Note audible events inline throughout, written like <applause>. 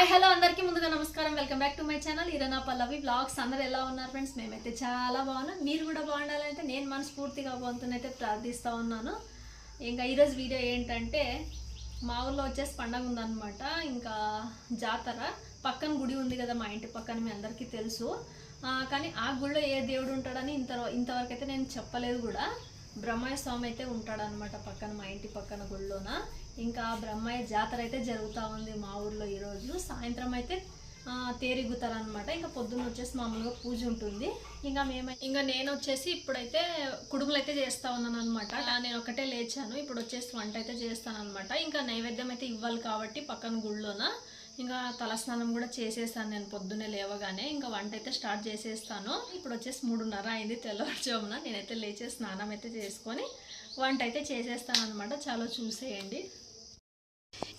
Hi hello అందరికీ ముందుగా నమస్కారం. Welcome back to my channel ఇరనా Pallavi blogs అందరు ఎలా ఉన్నారు ఫ్రెండ్స్ మేమైతే చాలా బాగున్నాం. మీరు కూడా బాగుండాలంటే నేను మనస్ఫూర్తిగా బాగుంటుందైతే ప్రార్థిస్తూ ఉన్నాను. ఇంకా ఈరోజు వీడియో ఏంటంటే మా ఊర్లో వచ్చేసి పండగ ఉందన్నమాట. ఇంకా జాతర. పక్కన గుడి ఉంది కదా మా ఇంటి పక్కన మీ అందరికీ తెలుసు. కానీ ఆ గుడిలో ఏ దేవుడు ఉంటాడని ఇంత ఇంతవరకు అయితే నేను చెప్పలేదు కూడా. బ్రహ్మయ్య స్వామి అయితే ఉంటాడనమాట పక్కన మా ఇంటి పక్కన గుడిలోన ఇంకా బ్రహ్మయ్య జాతర అయితే జరుగుతూ ఉంది మా ఊర్లో ఈరోజు సాయంత్రం అయితే తేరిగుతారనమాట ఇంకా పొద్దున్న వచ్చేసి మామూలుగా పూజ ఉంటుంది. ఇంకా మేము ఇంకా నేను వచ్చేసి ఇప్పుడైతే కుడుములు అయితే చేస్తా ఉన్నాను అనమాట నేను ఒకటే లేచాను. ఇప్పుడు వచ్చేసి వంట అయితే చేస్తాను అనమాట ఇంకా నైవేద్యం అయితే ఇవ్వాలి కాబట్టి పక్కన గుళ్ళోన. ఇంకా తలస్నానం కూడా చేసేసాను నేను పొద్దున్నే లేవగానే. ఇంకా వంట అయితే స్టార్ట్ చేసేస్తాను. ఇప్పుడు వచ్చేసి మూడున్నర అయింది తెల్లవారుజామున. నేనైతే లేచే స్నానం అయితే చేసుకొని వంట అయితే చేసేస్తాను అనమాట చాలా చూసేయండి.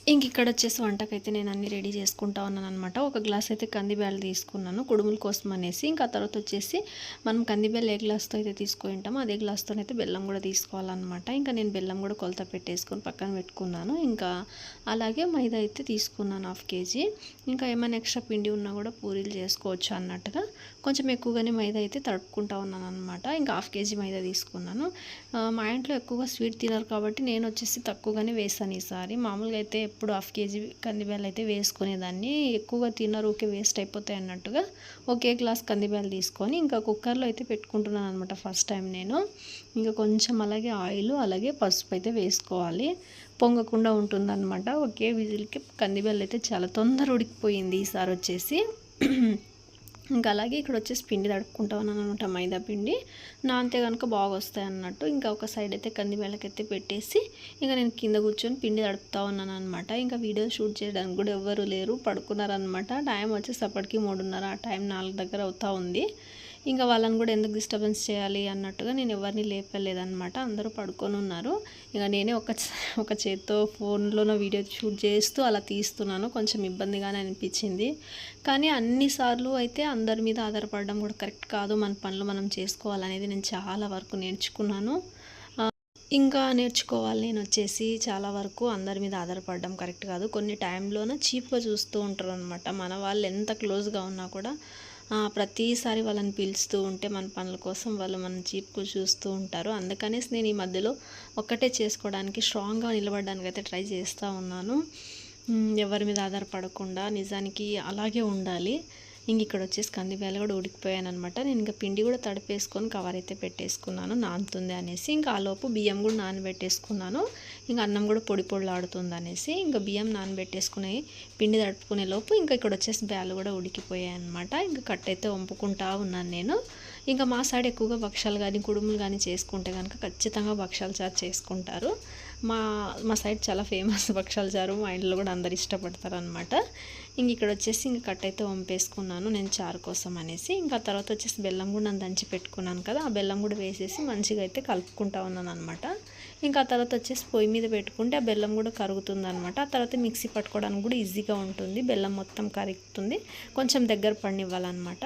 ఇంక ఇక్కడ వచ్చేసి వంటకైతే నేను అన్ని రెడీ చేసుకుంటా ఉన్నాను అనమాట ఒక గ్లాస్ అయితే కందిబ్యాలు తీసుకున్నాను కుడుముల కోసం అనేసి. ఇంకా తర్వాత వచ్చేసి మనం కందిబ్యాలు ఏ గ్లాస్తో అయితే తీసుకుంటామో అదే గ్లాస్తో అయితే బెల్లం కూడా తీసుకోవాలన్నమాట. ఇంకా నేను బెల్లం కూడా కొలత పెట్టేసుకొని పక్కన పెట్టుకున్నాను. ఇంకా అలాగే మైదా అయితే తీసుకున్నాను హాఫ్ కేజీ. ఇంకా ఏమైనా ఎక్స్ట్రా పిండి ఉన్నా కూడా పూరీలు చేసుకోవచ్చు అన్నట్టుగా. కొంచెం ఎక్కువగానే మైదా అయితే తడుపుకుంటా ఉన్నాను అనమాట ఇంకా హాఫ్ కేజీ మైదా తీసుకున్నాను. మా ఇంట్లో ఎక్కువగా స్వీట్ తినరు కాబట్టి నేను వచ్చేసి తక్కువగానే వేసాను ఈసారి. మామూలుగా అయితే ఎప్పుడు హాఫ్ కేజీ కందిబ్యాలు అయితే వేసుకునేదాన్ని. ఎక్కువగా తినరు ఊకే వేస్ట్ అయిపోతాయి అన్నట్టుగా. ఒకే గ్లాస్ కందిబ్యాలు తీసుకొని ఇంకా కుక్కర్లో అయితే పెట్టుకుంటున్నాను అనమాట ఫస్ట్ టైం నేను. ఇంకా కొంచెం అలాగే ఆయిల్ అలాగే పసుపు అయితే వేసుకోవాలి. పొంగకుండా ఉంటుందన్నమాట. ఒకే విజిల్కి కందిబ్యాలు అయితే చాలా తొందర ఉడికిపోయింది ఈసారి వచ్చేసి. ఇంకా అలాగే ఇక్కడ వచ్చేసి పిండి తడుపుకుంటా ఉన్నాను అనమాట మైదా పిండి. నానితే కనుక బాగా వస్తాయి అన్నట్టు. ఇంకా ఒక సైడ్ అయితే కంది అయితే పెట్టేసి ఇంకా నేను కింద కూర్చొని పిండి తడుపుతా ఉన్నాను అనమాట. ఇంకా వీడియో షూట్ చేయడానికి కూడా ఎవ్వరు లేరు పడుకున్నారనమాట టైం వచ్చేసి అప్పటికి మూడున్నర ఆ టైం నాలుగు దగ్గర అవుతా ఉంది. ఇంకా వాళ్ళని కూడా ఎందుకు డిస్టర్బెన్స్ చేయాలి అన్నట్టుగా నేను ఎవరిని లేపలేదన్నమాట. అందరూ పడుకొని ఉన్నారు. ఇక నేనే ఒక ఒక చేత్తో ఫోన్లోనో వీడియో షూట్ చేస్తూ అలా తీస్తున్నాను. కొంచెం ఇబ్బందిగానే అనిపించింది. కానీ అన్నిసార్లు అయితే అందరి మీద ఆధారపడడం కూడా కరెక్ట్ కాదు. మన పనులు మనం చేసుకోవాలనేది నేను చాలా వరకు నేర్చుకున్నాను. ఇంకా నేర్చుకోవాలి నేను వచ్చేసి చాలా వరకు అందరి మీద ఆధారపడడం కరెక్ట్ కాదు. కొన్ని టైంలోనే చీప్గా చూస్తూ ఉంటారు అనమాట మన వాళ్ళు ఎంత క్లోజ్గా ఉన్నా కూడా ప్రతిసారి వాళ్ళని పిలుస్తూ ఉంటే మన పనుల కోసం వాళ్ళు మన చీప్కు చూస్తూ ఉంటారు. అందుకనేసి నేను ఈ మధ్యలో ఒక్కటే చేసుకోవడానికి స్ట్రాంగ్గా నిలబడడానికి అయితే ట్రై చేస్తూ ఉన్నాను. ఎవరి మీద ఆధారపడకుండా నిజానికి అలాగే ఉండాలి. ఇంక ఇక్కడ వచ్చేసి కందివేల కూడా ఉడికిపోయాను అనమాట నేను ఇంకా పిండి కూడా తడిపేసుకొని కవర్ అయితే పెట్టేసుకున్నాను. నానుతుంది అనేసి ఇంకా ఆ లోపు బియ్యం కూడా నానబెట్టేసుకున్నాను. ఇంకా అన్నం కూడా పొడి పొడిలాడుతుంది అనేసి ఇంకా బియ్యం నానబెట్టేసుకునే పిండి తడుపుకునే లోపు ఇంకా ఇక్కడ వచ్చేసి బ్యాలు కూడా ఉడికిపోయాయి అనమాట ఇంకా కట్ అయితే వంపుకుంటా ఉన్నాను నేను. ఇంకా మా సైడ్ ఎక్కువగా భక్షాలు కానీ కుడుములు కానీ చేసుకుంటే కనుక ఖచ్చితంగా భక్షాలు చారు చేసుకుంటారు. మా మా సైడ్ చాలా ఫేమస్ <laughs> భక్షాల చారు మా ఇంట్లో కూడా అందరు ఇష్టపడతారు అనమాట ఇంక ఇక్కడ వచ్చేసి ఇంక కట్ అయితే వంపేసుకున్నాను నేను చారు కోసం అనేసి. ఇంకా తర్వాత వచ్చేసి బెల్లం కూడా నేను దంచి పెట్టుకున్నాను కదా ఆ బెల్లం కూడా వేసేసి మంచిగా అయితే కలుపుకుంటా ఉన్నాను అనమాట ఇంకా తర్వాత వచ్చేసి పొయ్యి మీద పెట్టుకుంటే ఆ బెల్లం కూడా కరుగుతుంది అనమాట ఆ తర్వాత మిక్సీ పట్టుకోవడానికి కూడా ఈజీగా ఉంటుంది బెల్లం మొత్తం కరుగుతుంది. కొంచెం దగ్గర పడినివ్వాలన్నమాట.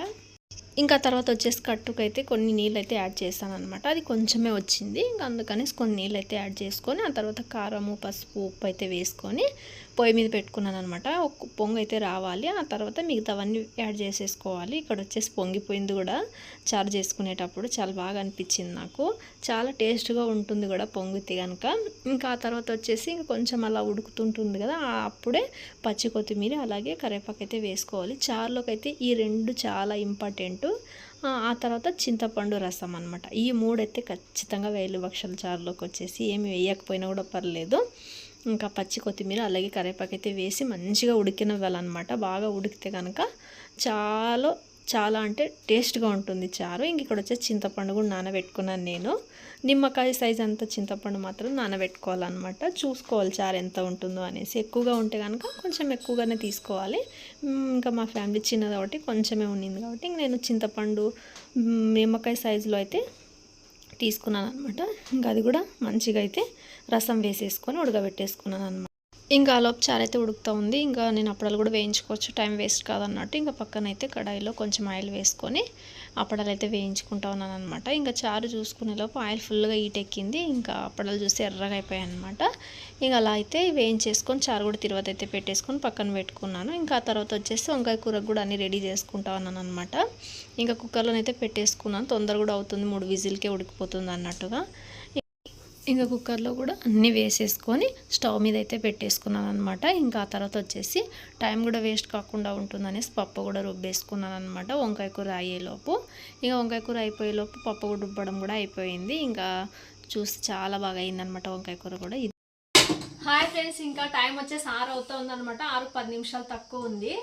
ఇంకా తర్వాత వచ్చేసి కట్టుకైతే కొన్ని నీళ్ళు అయితే యాడ్ చేస్తాను అనమాట అది కొంచెమే వచ్చింది. ఇంకా అందుకనేసి కొన్ని నీళ్ళు అయితే యాడ్ చేసుకొని ఆ తర్వాత కారము పసుపు ఉప్పు అయితే వేసుకొని పొయ్యి మీద పెట్టుకున్నాను అనమాట ఒక పొంగు అయితే రావాలి. ఆ తర్వాత మిగతావన్నీ యాడ్ చేసేసుకోవాలి. ఇక్కడ వచ్చేసి పొంగిపోయింది కూడా చారు చేసుకునేటప్పుడు చాలా బాగా అనిపించింది నాకు. చాలా టేస్ట్గా ఉంటుంది కూడా పొంగితే కనుక ఇంకా ఆ తర్వాత వచ్చేసి ఇంకా కొంచెం అలా ఉడుకుతుంటుంది కదా అప్పుడే పచ్చి కొత్తిమీర అలాగే కరివేపాకు అయితే వేసుకోవాలి. చారులోకి అయితే ఈ రెండు చాలా ఇంపార్టెంట్. ఆ తర్వాత చింతపండు రసం అనమాట ఈ మూడైతే ఖచ్చితంగా వేలు భక్షల చారులోకి వచ్చేసి ఏమి వేయకపోయినా కూడా పర్లేదు. ఇంకా పచ్చి కొత్తిమీర అలాగే కరివేపాకు అయితే వేసి మంచిగా ఉడికినవ్వాలన్నమాట. బాగా ఉడికితే కనుక చాలా చాలా అంటే టేస్ట్గా ఉంటుంది చారు. ఇంక ఇక్కడ వచ్చేసి చింతపండు కూడా నానబెట్టుకున్నాను నేను. నిమ్మకాయ సైజ్ అంత చింతపండు మాత్రం నానబెట్టుకోవాలన్నమాట. చూసుకోవాలి చారు ఎంత ఉంటుందో అనేసి. ఎక్కువగా ఉంటే కనుక కొంచెం ఎక్కువగానే తీసుకోవాలి. ఇంకా మా ఫ్యామిలీ చిన్నది కాబట్టి కొంచెమే ఉండింది కాబట్టి ఇంక నేను చింతపండు నిమ్మకాయ సైజులో అయితే తీసుకున్నాను అనమాట ఇంకా అది కూడా మంచిగా అయితే రసం వేసేసుకొని ఉడకబెట్టేసుకున్నాను అనమాట ఇంకా ఆలోపు చారు అయితే ఉడుకుతూ ఉంది. ఇంకా నేను అప్పడాలు కూడా వేయించుకోవచ్చు. Time waste కాదన్నట్టు. ఇంకా పక్కన అయితే కడాయిలో కొంచెం ఆయిల్ వేసుకొని అప్పడాలు అయితే వేయించుకుంటా ఉన్నాను అనమాట ఇంకా చారు చూసుకునే లోపు ఆయిల్ ఫుల్గా హీట్ ఎక్కింది. ఇంకా అప్పడాలు చూస్తే ఎర్రగా అయిపోయాయి అనమాట ఇంకా అలా అయితే వేయించేసుకొని చారు కూడా తిరువాత అయితే పెట్టేసుకొని పక్కన పెట్టుకున్నాను. ఇంకా ఆ తర్వాత వచ్చేసి వంకాయ కూర కూడా అన్ని రెడీ చేసుకుంటా ఉన్నాను అనమాట ఇంకా కుక్కర్లోనైతే పెట్టేసుకున్నాను. తొందర కూడా అవుతుంది. మూడు విజిల్కే ఉడికిపోతుంది అన్నట్టుగా. ఇంకా కుక్కర్లో కూడా అన్నీ వేసేసుకొని స్టవ్ మీద అయితే పెట్టేసుకున్నాను అనమాట ఇంకా ఆ తర్వాత వచ్చేసి టైం కూడా వేస్ట్ కాకుండా ఉంటుందనేసి పప్పు కూడా రుబ్బేసుకున్నాను అనమాట వంకాయ కూర అయ్యేలోపు. ఇంకా వంకాయ కూర అయిపోయేలోపు పప్పు కూడా రుబ్బడం కూడా అయిపోయింది. ఇంకా చూసి చాలా బాగా అయిందనమాట వంకాయ కూర కూడా. ఇది హాయ్ ఫ్రెండ్స్ ఇంకా టైం వచ్చేసి ఆరు అవుతుంది అనమాట ఆరు పది నిమిషాలు తక్కువ ఉంది.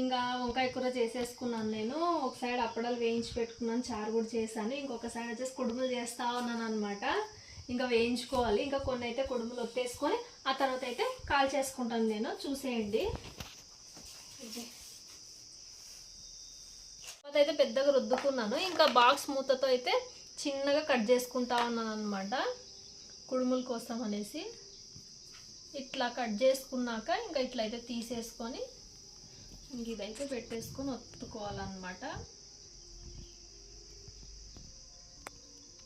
ఇంకా వంకాయ కూర చేసేసుకున్నాను నేను. ఒక సైడ్ అప్పడాలు వేయించి పెట్టుకున్నాను చారు కూడా చేశాను. ఇంకొక సైడ్ వచ్చేసి కుడుములు చేస్తా ఉన్నాను అనమాట ఇంకా వేయించుకోవాలి. ఇంకా కొన్ని అయితే కుడుములు ఒత్తేసుకొని ఆ తర్వాత అయితే కాల్ చేసుకుంటాను నేను. చూసేయండి. తర్వాత అయితే పెద్దగా రుద్దుకున్నాను. ఇంకా బాక్స్ మూతతో అయితే చిన్నగా కట్ చేసుకుంటా ఉన్నాను అనమాట కుడుముల కోసం అనేసి. ఇట్లా కట్ చేసుకున్నాక ఇంకా ఇట్లా అయితే తీసేసుకొని ఇంక ఇదైతే పెట్టేసుకొని ఒత్తుకోవాలన్నమాట.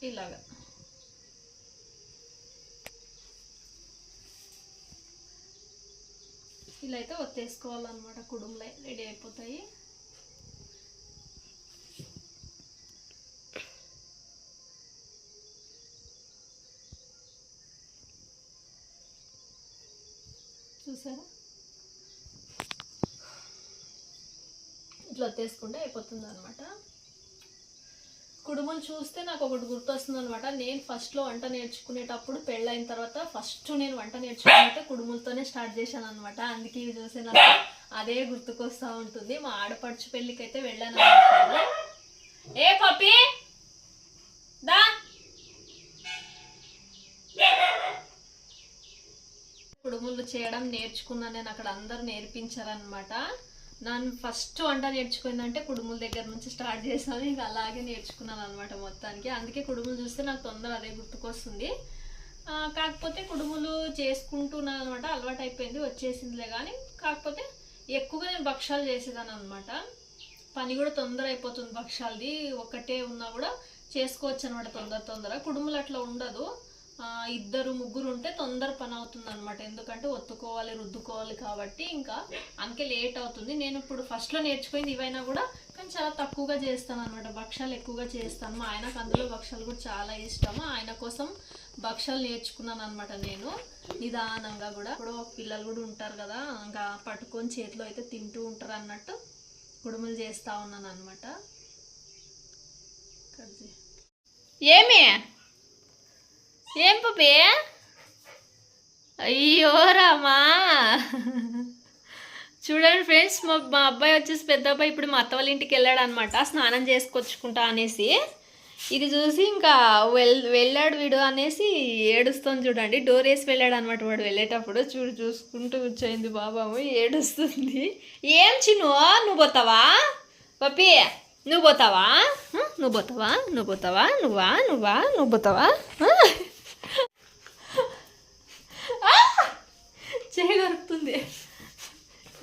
ఇలాగా. ఇలా అయితే ఒత్తేసుకోవాలన్నమాట. కుడుములు రెడీ అయిపోతాయి. చూసారా? ఇట్లా ఒత్తేసుకుంటే అయిపోతుంది అనమాట కుడుములు చూస్తే నాకు ఒకటి గుర్తొస్తుంది అనమాట నేను ఫస్ట్లో వంట నేర్చుకునేటప్పుడు పెళ్ళైన తర్వాత ఫస్ట్ నేను వంట నేర్చుకున్నట్టే కుడుములతోనే స్టార్ట్ చేశాను అనమాట అందుకే ఇవి చూస్తే నాకు అదే గుర్తుకొస్తూ ఉంటుంది. మా ఆడపడుచు పెళ్ళికి అయితే వెళ్ళాను ఏ పప్పి? దా. కుడుములు చేయడం నేర్చుకున్నాను నేను. అక్కడ అందరు నేర్పించారనమాట నన్ను ఫస్ట్ వంట నేర్చుకుందంటే కుడుముల దగ్గర నుంచి స్టార్ట్ చేసాను ఇంకా అలాగే నేర్చుకున్నాను అనమాట మొత్తానికి. అందుకే కుడుములు చూస్తే నాకు తొందర అదే గుర్తుకొస్తుంది. కాకపోతే కుడుములు చేసుకుంటున్నాను అనమాట అలవాటు అయిపోయింది వచ్చేసిందిలే కానీ కాకపోతే ఎక్కువగా నేను భక్షాలు చేసేదాన్ని అనమాట పని కూడా తొందర అయిపోతుంది భక్షాలది. ఒక్కటే ఉన్నా కూడా చేసుకోవచ్చు అనమాట తొందర తొందర. కుడుములు అట్లా ఉండదు. ఇద్దరు ముగ్గురు ఉంటే తొందర పని అవుతుంది అనమాట ఎందుకంటే ఒత్తుకోవాలి రుద్దుకోవాలి కాబట్టి ఇంకా అందుకే లేట్ అవుతుంది. నేను ఇప్పుడు ఫస్ట్లో నేర్చుకుంది ఇవైనా కూడా కానీ చాలా తక్కువగా చేస్తాను అనమాట భక్షాలు ఎక్కువగా చేస్తాను. మా ఆయనకు అందులో భక్షాలు కూడా చాలా ఇష్టము. ఆయన కోసం భక్షాలు నేర్చుకున్నాను అనమాట నేను నిదానంగా కూడా. ఇప్పుడు పిల్లలు కూడా ఉంటారు కదా ఇంకా పట్టుకొని చేతిలో అయితే తింటూ ఉంటారు అన్నట్టు కుడుములు చేస్తూ ఉన్నాను అనమాట ఏమి? ఏం పప్పి? అయ్యో రామా. చూడండి ఫ్రెండ్స్ మా మా అబ్బాయి వచ్చేసి పెద్ద అబ్బాయి ఇప్పుడు మా అత్త వాళ్ళ ఇంటికి వెళ్ళాడు అనమాట స్నానం చేసుకొచ్చుకుంటా అనేసి. ఇది చూసి ఇంకా వెల్ వెళ్ళాడు వీడు అనేసి ఏడుస్తుంది చూడండి. డోర్ వేసి వెళ్ళాడు అనమాట వాడు వెళ్ళేటప్పుడు. చూడు చూసుకుంటూ కూర్చోయింది బాబాము ఏడుస్తుంది. ఏం చిన్ను? నువ్వు పోతావా? పప్పి నువ్వు పోతావా? నువ్వు పోతావా? నువ్వు పోతావా? నువ్వా? నువ్వా? నువ్వు పోతావా? <laughs> చేయగలుగుతుంది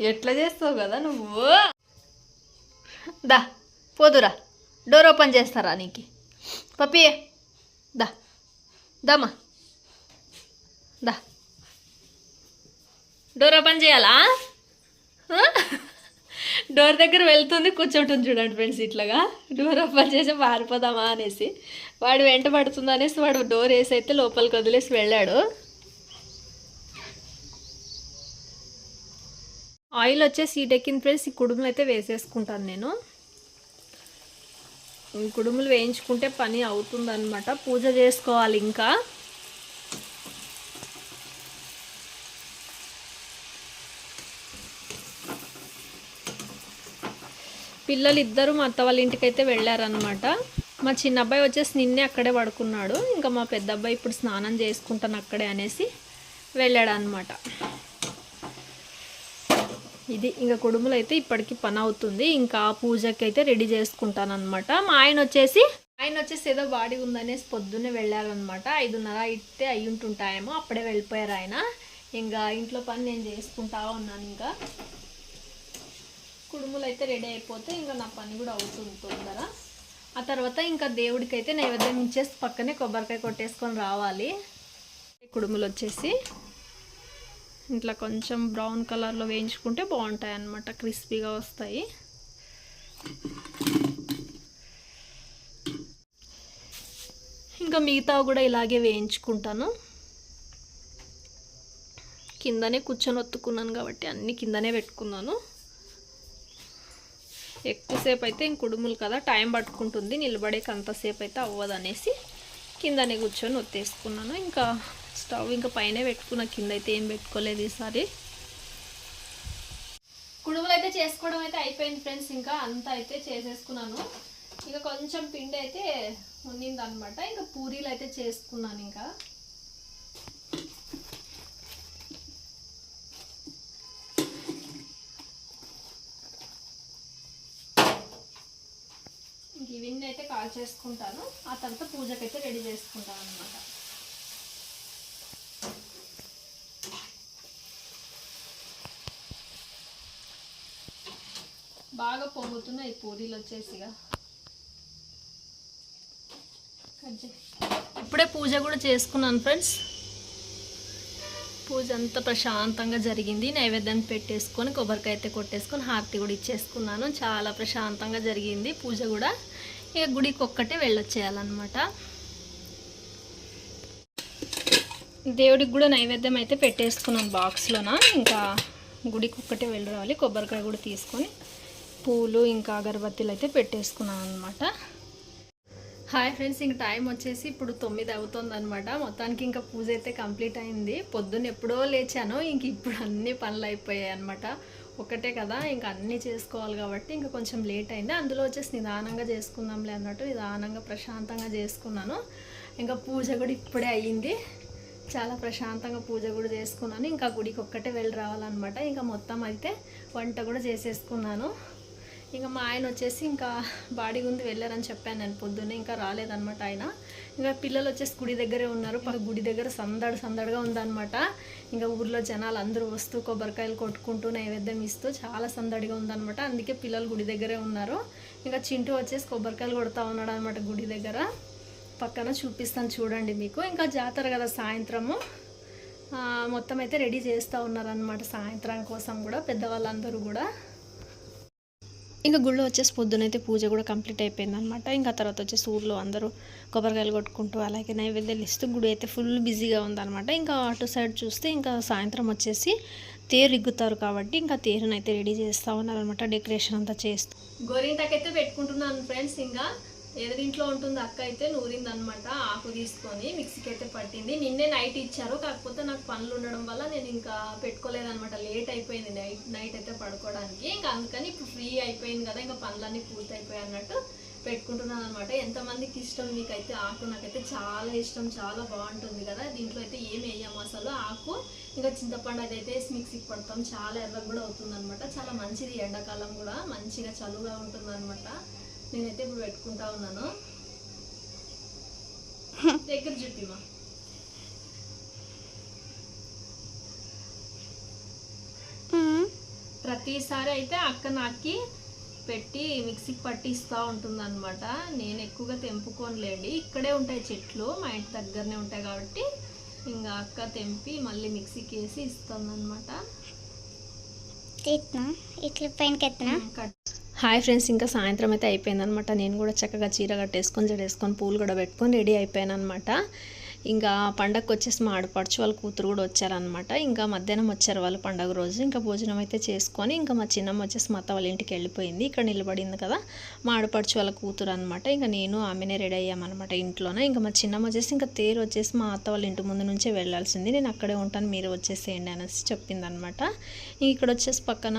ఎట్లా చేస్తావు కదా నువ్వు? దా పోదురా. డోర్ ఓపెన్ చేస్తారా నీకు? పప్పి దా దామా. దా. డోర్ ఓపెన్ చేయాలా? డోర్ దగ్గర వెళ్తుంది కూర్చుంటుంది చూడండి ఫ్రెండ్స్ ఇట్లాగా. డోర్ ఓపెన్ చేసి పారిపోదామా అనేసి. వాడు వెంట పడుతుంది అనేసి వాడు డోర్ వేసి అయితే లోపలికి వదిలేసి వెళ్ళాడు. ఆయిల్ వచ్చేసి హీట్ ఎక్కిన ఫ్రెండ్స్ ఈ కుడుములు అయితే వేసేసుకుంటాను నేను. ఈ కుడుములు వేయించుకుంటే పని అవుతుందన్నమాట. పూజ చేసుకోవాలి ఇంకా. పిల్లలు ఇద్దరు మా అత్త వాళ్ళ ఇంటికి అయితే వెళ్ళారనమాట మా చిన్న అబ్బాయి వచ్చేసి నిన్నే అక్కడే పడుకున్నాడు. ఇంకా మా పెద్ద అబ్బాయి ఇప్పుడు స్నానం చేసుకుంటాను అక్కడే అనేసి వెళ్ళాడు అనమాట ఇది ఇంకా కుడుములు అయితే ఇప్పటికి పని అవుతుంది. ఇంకా పూజకి అయితే రెడీ చేసుకుంటాను అనమాట మా ఆయన వచ్చేసి ఆయన వచ్చేసి ఏదో బాడీ ఉందనేసి పొద్దున్నే వెళ్ళారనమాట ఐదున్నర అయితే అయి ఉంటుంటాయేమో అప్పుడే వెళ్ళిపోయారు ఆయన. ఇంకా ఇంట్లో పని నేను చేసుకుంటా ఉన్నాను ఇంకా. కుడుములు అయితే రెడీ అయిపోతే ఇంకా నా పని కూడా అవుతుంది తొందర. ఆ తర్వాత ఇంకా దేవుడికి అయితే నైవేద్యం ఇచ్చేసి పక్కనే కొబ్బరికాయ కొట్టేసుకొని రావాలి. కుడుములు వచ్చేసి ఇట్లా కొంచెం బ్రౌన్ కలర్లో వేయించుకుంటే బాగుంటాయి అన్నమాట క్రిస్పీగా వస్తాయి. ఇంకా మిగతా కూడా ఇలాగే వేయించుకుంటాను. కిందనే కూర్చొని ఒత్తుకున్నాను కాబట్టి అన్నీ కిందనే పెట్టుకున్నాను. ఎక్కువసేపు అయితే ఇంక కుడుములు కదా టైం పట్టుకుంటుంది నిలబడేకి అంతసేపు అయితే అవ్వదు అనేసి కిందనే కూర్చొని ఒత్తేసుకున్నాను. ఇంకా స్టవ్ ఇంకా పైనే పెట్టుకున్న కింద అయితే ఏం పెట్టుకోలేదు ఈసారి. కుడుములు అయితే చేసుకోవడం అయితే అయిపోయింది ఫ్రెండ్స్ ఇంకా అంతా అయితే చేసేసుకున్నాను. ఇంకా కొంచెం పిండి అయితే ఉన్నింది అనమాట ఇంకా పూరీలు అయితే చేసుకున్నాను ఇంకా. ఇంక ఇవన్నీ అయితే కాల్ చేసుకుంటాను. ఆ తర్వాత పూజకైతే రెడీ చేసుకుంటాను అనమాట బాగా పొంగుతున్నాయి పూరీలు వచ్చేసిగా ఇప్పుడే పూజ కూడా చేసుకున్నాను ఫ్రెండ్స్. పూజ అంతా ప్రశాంతంగా జరిగింది. నైవేద్యం పెట్టేసుకొని కొబ్బరికాయ అయితే కొట్టేసుకొని హారతి కూడా ఇచ్చేసుకున్నాను. చాలా ప్రశాంతంగా జరిగింది పూజ కూడా. ఇక గుడికి ఒక్కటే వెళ్ళొచ్చేయాలన్నమాట. దేవుడికి కూడా నైవేద్యం అయితే పెట్టేసుకున్నాను బాక్స్లోన ఇంకా గుడికి ఒక్కటే వెళ్ళి రావాలి. కొబ్బరికాయ కూడా తీసుకొని పూలు ఇంకా అగరబత్తీలు అయితే పెట్టేసుకున్నాను అనమాట హాయ్ ఫ్రెండ్స్ ఇంక టైం వచ్చేసి ఇప్పుడు తొమ్మిది అవుతుంది అనమాట మొత్తానికి ఇంకా పూజ అయితే కంప్లీట్ అయింది. పొద్దున్న ఎప్పుడో లేచాను ఇంక ఇప్పుడు అన్ని పనులు అయిపోయాయి అనమాట ఒకటే కదా ఇంకా అన్నీ చేసుకోవాలి కాబట్టి ఇంకా కొంచెం లేట్ అయింది. అందులో వచ్చేసి నిదానంగా చేసుకుందాంలే అన్నట్టు నిదానంగా ప్రశాంతంగా చేసుకున్నాను. ఇంకా పూజ కూడా ఇప్పుడే అయ్యింది. చాలా ప్రశాంతంగా పూజ కూడా చేసుకున్నాను. ఇంకా గుడికి ఒక్కటే వెళ్ళి రావాలన్నమాట. ఇంకా మొత్తం అయితే వంట కూడా చేసేసుకున్నాను. ఇంకా మా ఆయన వచ్చేసి ఇంకా బాడీ ఉంది వెళ్ళారని చెప్పాను నేను పొద్దున్నే ఇంకా రాలేదనమాట ఆయన. ఇంకా పిల్లలు వచ్చేసి గుడి దగ్గరే ఉన్నారు. పక్క గుడి దగ్గర సందడి సందడిగా ఉందన్నమాట. ఇంకా ఊర్లో జనాలు అందరూ వస్తూ కొబ్బరికాయలు కొట్టుకుంటూ నైవేద్యం ఇస్తూ చాలా సందడిగా ఉందన్నమాట. అందుకే పిల్లలు గుడి దగ్గరే ఉన్నారు. ఇంకా చింటూ వచ్చేసి కొబ్బరికాయలు కొడతా ఉన్నాడు అనమాట గుడి దగ్గర. పక్కన చూపిస్తాను చూడండి మీకు. ఇంకా జాతర కదా సాయంత్రము. మొత్తం అయితే రెడీ చేస్తూ ఉన్నారనమాట సాయంత్రం కోసం కూడా పెద్దవాళ్ళందరూ కూడా. ఇంకా గుళ్ళో వచ్చేసి పొద్దునైతే పూజ కూడా కంప్లీట్ అయిపోయింది అనమాట ఇంకా తర్వాత వచ్చేసి ఊర్లో అందరూ కొబ్బరికాయలు కొట్టుకుంటూ అలాగే నైవేద్యాలు ఇస్తూ గుడి అయితే ఫుల్ బిజీగా ఉందన్నమాట. ఇంకా అటు సైడ్ చూస్తే ఇంకా సాయంత్రం వచ్చేసి తేరు ఇగ్గుతారు కాబట్టి ఇంకా తేరునైతే రెడీ చేస్తూ ఉన్నారనమాట డెకరేషన్ అంతా చేస్తూ. గోరింటాకైతే పెట్టుకుంటున్నాను ఫ్రెండ్స్ ఇంకా. ఎదురింట్లో ఉంటుంది అక్క అయితే నూరింది అనమాట ఆకు తీసుకొని మిక్సీకి అయితే పట్టింది. నిన్నే నైట్ ఇచ్చారు కాకపోతే నాకు పనులు ఉండడం వల్ల నేను ఇంకా పెట్టుకోలేదనమాట. లేట్ అయిపోయింది నైట్ నైట్ అయితే పడుకోవడానికి. ఇంకా అందుకని ఇప్పుడు ఫ్రీ అయిపోయింది కదా ఇంకా పనులన్నీ పూర్తయిపోయాయి అన్నట్టు పెట్టుకుంటున్నాను అనమాట ఎంతమందికి ఇష్టం మీకైతే ఆకు? నాకైతే చాలా ఇష్టం చాలా బాగుంటుంది కదా. దీంట్లో అయితే ఏం వేయము అసలు? ఆకు ఇంకా చింతపండు అది అయితే మిక్సీకి పడతాం. చాలా ఎర్ర కూడా అవుతుంది అనమాట చాలా మంచిది ఎండాకాలం కూడా. మంచిగా చలువుగా ఉంటుంది అనమాట నేనైతే ఇప్పుడు పెట్టుకుంటా ఉన్నాను. దగ్గర చూపిమా. ప్రతిసారి అయితే అక్క నాకి పెట్టి మిక్సీకి పట్టిస్తూ ఉంటుంది అనమాట నేను ఎక్కువగా తెంపుకోనులేండి. ఇక్కడే ఉంటాయి చెట్లు మా ఇంటి దగ్గరనే ఉంటాయి కాబట్టి ఇంకా అక్క తెంపి మళ్ళీ మిక్సీకి వేసి ఇస్తుంది అనమాట ఇట్లా పైనకి ఎత్తునా? హాయ్ ఫ్రెండ్స్ ఇంకా సాయంత్రం అయితే అయిపోయింది అనమాట నేను కూడా చక్కగా చీర కట్టేసుకొని జడేసుకొని పూలు కూడా పెట్టుకొని రెడీ అయిపోయాను అనమాట ఇంకా పండగకు వచ్చేసి మా ఆడపడుచు వాళ్ళ కూతురు కూడా వచ్చారనమాట ఇంకా మధ్యాహ్నం వచ్చారు వాళ్ళు పండగ రోజు. ఇంకా భోజనం అయితే చేసుకొని ఇంకా మా చిన్నమ్మ వచ్చేసి మా అత్త వాళ్ళ ఇంటికి వెళ్ళిపోయింది. ఇక్కడ నిలబడింది కదా మా ఆడపడుచు వాళ్ళ కూతురు అనమాట ఇంకా నేను ఆమెనే రెడీ అయ్యామన్నమాట ఇంట్లోనే. ఇంకా మా చిన్నమ్మ వచ్చేసి ఇంకా తేరు వచ్చేసి మా అత్త వాళ్ళ ఇంటి ముందు నుంచే వెళ్ళాల్సింది. నేను అక్కడే ఉంటాను మీరు వచ్చేసేయండి అనేసి చెప్పిందనమాట ఇక్కడ వచ్చేసి పక్కన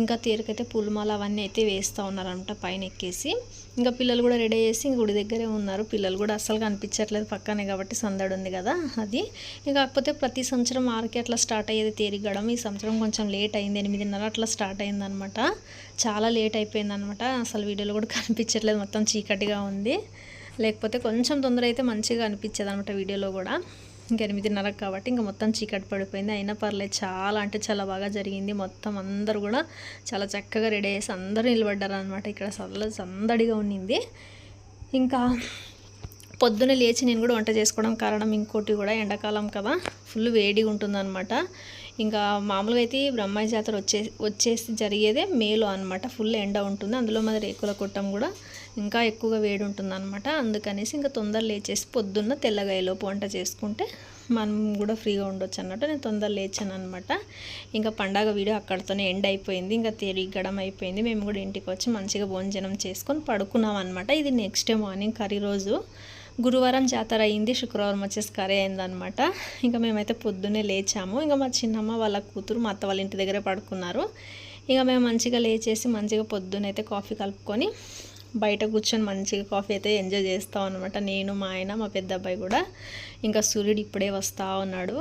ఇంకా తేరుకైతే పూలమాల అవన్నీ అయితే వేస్తూ ఉన్నారనమాట పైన ఎక్కేసి ఇంకా పిల్లలు కూడా రెడీ చేసి ఇంక గుడి దగ్గరే ఉన్నారు. పిల్లలు కూడా అస్సలు కనిపించట్లేదు పక్కనే కాబట్టి సందడి ఉంది కదా అది. ఇంకా కాకపోతే ప్రతి సంవత్సరం ఆరుకి అట్లా స్టార్ట్ అయ్యేది తేరిగడం ఈ సంవత్సరం కొంచెం లేట్ అయింది. ఎనిమిదిన్నర అట్లా స్టార్ట్ అయిందనమాట చాలా లేట్ అయిపోయిందనమాట అసలు వీడియోలో కూడా కనిపించట్లేదు. మొత్తం చీకటిగా ఉంది. లేకపోతే కొంచెం తొందర అయితే మంచిగా అనిపించేది అనమాట వీడియోలో కూడా. ఇంక ఎనిమిదిన్నర కాబట్టి ఇంకా మొత్తం చీకటి పడిపోయింది. అయినా పర్లేదు చాలా అంటే చాలా బాగా జరిగింది. మొత్తం అందరూ కూడా చాలా చక్కగా రెడీ చేసి అందరూ నిలబడ్డారు అనమాట ఇక్కడ చల్ల సందడిగా ఉండింది ఇంకా పొద్దున్నే లేచి నేను కూడా వంట చేసుకోవడం కారణం ఇంకోటి కూడా ఎండాకాలం కదా ఫుల్ వేడిగా ఉంటుందన్నమాట. ఇంకా మామూలుగా అయితే ఈ బ్రహ్మాయి జాతర వచ్చే వచ్చేసి జరిగేదే మేలో అనమాట ఫుల్ ఎండ ఉంటుంది. అందులో మన రేకుల కుట్టం కూడా. ఇంకా ఎక్కువగా వేడి ఉంటుంది అనమాట అందుకనేసి ఇంకా తొందర లేచేసి పొద్దున్న తెల్లగాయలోపు వంట చేసుకుంటే మనం కూడా ఫ్రీగా ఉండొచ్చు అన్నట్టు నేను తొందర లేచాను అనమాట ఇంకా పండగ వీడియో అక్కడితోనే ఎండ్ అయిపోయింది. ఇంకా తిరిగడం అయిపోయింది. మేము కూడా ఇంటికి వచ్చి మంచిగా భోజనం చేసుకొని పడుకున్నాం అనమాట ఇది నెక్స్ట్ డే మార్నింగ్ కర్రీ రోజు. గురువారం జాతర అయింది. శుక్రవారం వచ్చేసి కర్రీ అయిందనమాట ఇంకా మేమైతే పొద్దున్నే లేచాము. ఇంకా మా చిన్నమ్మ వాళ్ళ కూతురు మా అత్త వాళ్ళ ఇంటి దగ్గరే పడుకున్నారు. ఇంకా మేము మంచిగా లేచేసి మంచిగా పొద్దునైతే కాఫీ కలుపుకొని బయట కూర్చొని మంచిగా కాఫీ అయితే ఎంజాయ్ చేస్తాం అనమాట నేను మా ఆయన మా పెద్ద అబ్బాయి కూడా. ఇంకా సూర్యుడు ఇప్పుడే వస్తా ఉన్నాడు.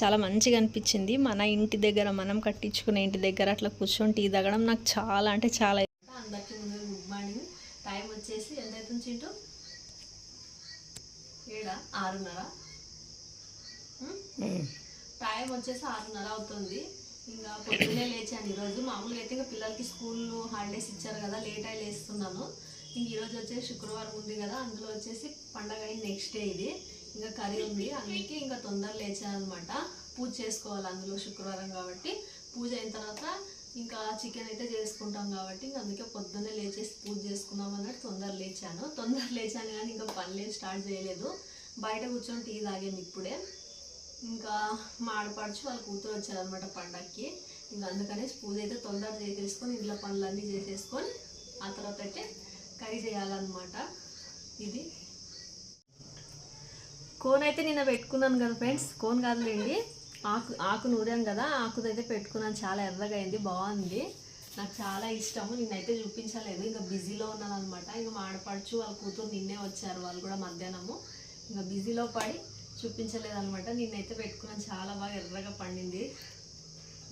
చాలా మంచిగా అనిపించింది. మన ఇంటి దగ్గర మనం కట్టించుకునే ఇంటి దగ్గర అట్లా కూర్చొని టీ తాగడం నాకు చాలా అంటే చాలా అందరికీ ముందు గుడ్ మార్నింగ్. టైం వచ్చేసి ఎంత అవుతుంది ఏడా? ఆరున్నర. టైం వచ్చేసి ఆరున్నర అవుతుంది. ఇంకా పొద్దున్నే లేచాను ఈరోజు. మామూలుగా అయితే ఇంకా పిల్లలకి స్కూల్ హాలిడేస్ ఇచ్చారు కదా లేట్ అయి లేస్తున్నాను. ఇంక ఈరోజు వచ్చేసి శుక్రవారం ఉంది కదా అందులో వచ్చేసి పండగ అయింది నెక్స్ట్ డే ఇది. ఇంకా కర్రీ ఉంది. అందుకే ఇంకా తొందరగా లేచాను అనమాట పూజ చేసుకోవాలి అందులో శుక్రవారం కాబట్టి. పూజ అయిన తర్వాత ఇంకా చికెన్ అయితే చేసుకుంటాం కాబట్టి ఇంకా అందుకే పొద్దున్నే లేచేసి పూజ చేసుకుందాం అన్నట్టు తొందర లేచాను. తొందర లేచాను కానీ ఇంకా పనులు స్టార్ట్ చేయలేదు. బయట కూర్చొని టీ తాగాను ఇప్పుడే. ఇంకా మాడపడిచి వాళ్ళు కూతురు వచ్చారనమాట పండగకి ఇంకా అందుకనే పూజ అయితే తొందర చేసేసుకొని ఇంట్లో పనులన్నీ చేసేసుకొని ఆ తర్వాత అయితే ట్రై చేయాలన్నమాట. ఇది. కోన్ అయితే నిన్న పెట్టుకున్నాను కదా ఫ్రెండ్స్ కోన్ కాదులేండి. ఆకు ఆకు నూరాం కదా ఆకుదైతే పెట్టుకున్నాను. చాలా ఎర్రగా అయింది బాగుంది. నాకు చాలా ఇష్టము నిన్నైతే చూపించలేదు. ఇంకా బిజీలో ఉన్నాను అనమాట ఇంకా మా ఆడపడుచు వాళ్ళ కూతురు నిన్నే వచ్చారు వాళ్ళు కూడా మధ్యాహ్నము. ఇంకా బిజీలో పడి చూపించలేదు అనమాట నిన్నైతే పెట్టుకున్నాను. చాలా బాగా ఎర్రగా పండింది.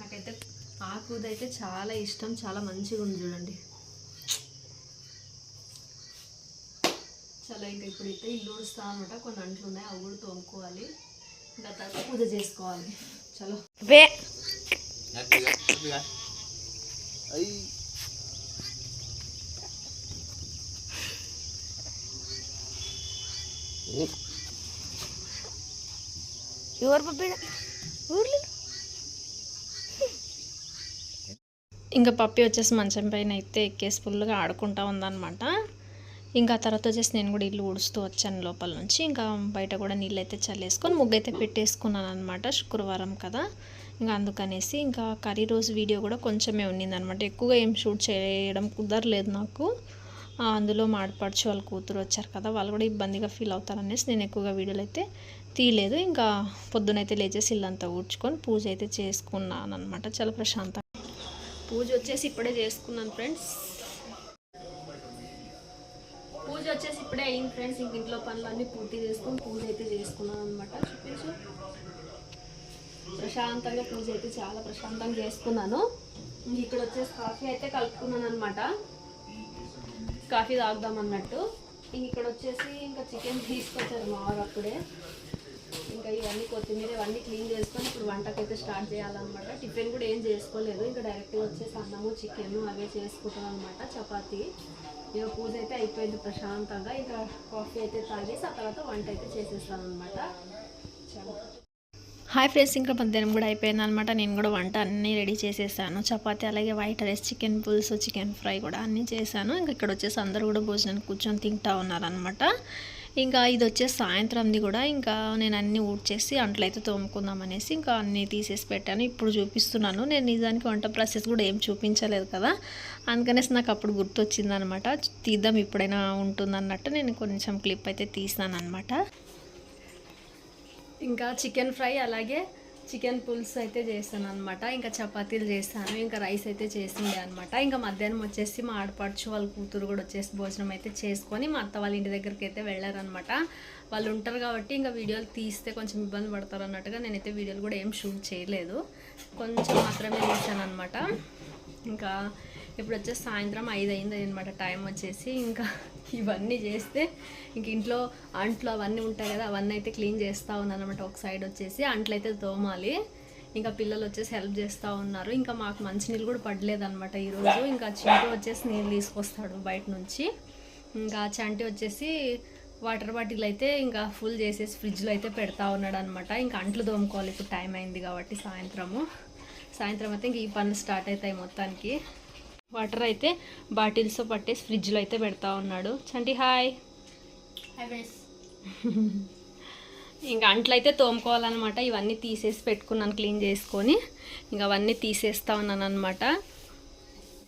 నాకైతే ఆకుదైతే చాలా ఇష్టం చాలా మంచిగా ఉంది చూడండి. చాలా ఇంకా ఇప్పుడైతే ఇల్లు ఊడుస్తా అనమాట కొన్ని అంట్లు ఉన్నాయి అవి కూడా తోముకోవాలి. ఇంకా తర్వాత పూజ చేసుకోవాలి. చలో. ఎవరు ఊర్లో? ఇంకా పప్పి వచ్చేసి మంచం పైన అయితే ఎక్కేసి ఫుల్గా ఆడుకుంటా ఉందన్నమాట. ఇంకా తర్వాత వచ్చేసి నేను కూడా ఇల్లు ఊడుస్తూ వచ్చాను లోపల నుంచి. ఇంకా బయట కూడా నీళ్ళు అయితే చల్లేసుకొని ముగ్గు అయితే పెట్టేసుకున్నాను అనమాట శుక్రవారం కదా. ఇంకా అందుకనేసి ఇంకా కర్రీ రోజు వీడియో కూడా కొంచెమే ఉన్నిందనమాట ఎక్కువగా ఏం షూట్ చేయడం కుదరలేదు నాకు. అందులో మాడపడుచు వాళ్ళ కూతురు వచ్చారు కదా వాళ్ళు కూడా ఇబ్బందిగా ఫీల్ అవుతారనేసి నేను ఎక్కువగా వీడియోలు అయితే తీయలేదు. ఇంకా పొద్దునైతే లేచేసి ఇల్లంతా ఊడ్చుకొని పూజ అయితే చేసుకున్నాను అనమాట చాలా ప్రశాంతంగా. పూజ వచ్చేసి ఇప్పుడే చేసుకున్నాను ఫ్రెండ్స్. పూజ వచ్చేసి ఇప్పుడే అయింది ఫ్రెండ్స్. ఇంక ఇంట్లో పనులన్నీ పూర్తి చేసుకొని పూజ అయితే చేసుకున్నాను అనమాట చూపించు ప్రశాంతంగా పూజ అయితే చాలా ప్రశాంతంగా చేసుకున్నాను. ఇక్కడ వచ్చేసి కాఫీ అయితే కలుపుకున్నాను అనమాట కాఫీ తాగుదాం అన్నట్టు. ఇంక ఇక్కడ వచ్చేసి ఇంకా చికెన్ తీసుకొచ్చారు మా వారు అప్పుడే. ఇంకా ఇవన్నీ కొత్తిమీర ఇవన్నీ క్లీన్ చేసుకొని ఇప్పుడు వంటకైతే స్టార్ట్ చేయాలన్నమాట. టిఫిన్ కూడా ఏం చేసుకోలేదు. ఇంకా డైరెక్ట్గా వచ్చేసి అన్నము చికెన్ అవే చేసుకుంటాం అనమాట చపాతి. ఇక పూజ అయితే అయిపోయింది ప్రశాంతంగా. ఇంకా కాఫీ అయితే తాగేసి ఆ తర్వాత వంట అయితే చేసేస్తాను అనమాట చాలా. హాయ్ ఫ్రెండ్స్ ఇంకా మధ్యాహ్నం కూడా అయిపోయింది అనమాట నేను కూడా వంట అన్నీ రెడీ చేసేసాను. చపాతీ అలాగే వైట్ రైస్ చికెన్ పులుసు చికెన్ ఫ్రై కూడా అన్నీ చేశాను. ఇంకా ఇక్కడ వచ్చేసి అందరూ కూడా భోజనానికి కూర్చొని తింటా ఉన్నారనమాట ఇంకా ఇది వచ్చేసి సాయంత్రంది కూడా. ఇంకా నేను అన్నీ ఊడ్చేసి అంట్లు అయితే తోముకుందాం అనేసి ఇంకా అన్నీ తీసేసి పెట్టాను. ఇప్పుడు చూపిస్తున్నాను. నేను నిజానికి వంట ప్రాసెస్ కూడా ఏం చూపించలేదు కదా. అందుకనేసి నాకు అప్పుడు గుర్తొచ్చింది అనమాట తీద్దాం ఇప్పుడైనా ఉంటుందన్నట్టు నేను కొంచెం క్లిప్ అయితే తీసాను అనమాట ఇంకా చికెన్ ఫ్రై అలాగే చికెన్ పులుసు అయితే చేస్తాను అనమాట ఇంకా చపాతీలు చేస్తాను ఇంకా రైస్ అయితే చేసిండే అనమాట ఇంకా మధ్యాహ్నం వచ్చేసి మా ఆడపడుచు వాళ్ళ కూతురు కూడా వచ్చేసి భోజనం అయితే చేసుకొని మా అత్త వాళ్ళ ఇంటి దగ్గరికి అయితే వెళ్ళారనమాట వాళ్ళు ఉంటారు కాబట్టి ఇంకా వీడియోలు తీస్తే కొంచెం ఇబ్బంది పడతారు అన్నట్టుగా నేనైతే వీడియోలు కూడా ఏం షూట్ చేయలేదు. కొంచెం మాత్రమే తీసాను అనమాట ఇంకా ఇప్పుడు వచ్చేసి సాయంత్రం ఐదు అయింది అనమాట టైం వచ్చేసి ఇంకా ఇవన్నీ చేస్తే ఇంక ఇంట్లో అంట్లు అవన్నీ ఉంటాయి కదా అవన్నీ అయితే క్లీన్ చేస్తూ ఉన్నాను అనమాట ఒక సైడ్ వచ్చేసి అంట్లు అయితే తోమాలి. ఇంకా పిల్లలు వచ్చేసి హెల్ప్ చేస్తూ ఉన్నారు. ఇంకా మాకు మంచినీళ్ళు కూడా పడలేదనమాట ఈరోజు ఇంకా చింటూ వచ్చేసి నీళ్ళు తీసుకొస్తాడు బయట నుంచి. ఇంకా చంటి వచ్చేసి వాటర్ బాటిల్ అయితే ఇంకా ఫుల్ చేసేసి ఫ్రిడ్జ్లో అయితే పెడతా ఉన్నాడు అనమాట ఇంకా అంట్లు తోముకోవాలి. ఇప్పుడు టైం అయింది కాబట్టి సాయంత్రము. సాయంత్రం అయితే ఇంక ఈ పనులు స్టార్ట్ అవుతాయి మొత్తానికి. వాటర్ అయితే బాటిల్స్ పట్టేసి ఫ్రిడ్జ్లో అయితే పెడతా ఉన్నాడు. చంటి హాయ్. <laughs> ఇంకా అంట్లు అయితే తోముకోవాలన్నమాట. ఇవన్నీ తీసేసి పెట్టుకున్నాను క్లీన్ చేసుకొని. ఇంకా అవన్నీ తీసేస్తా ఉన్నాను అనమాట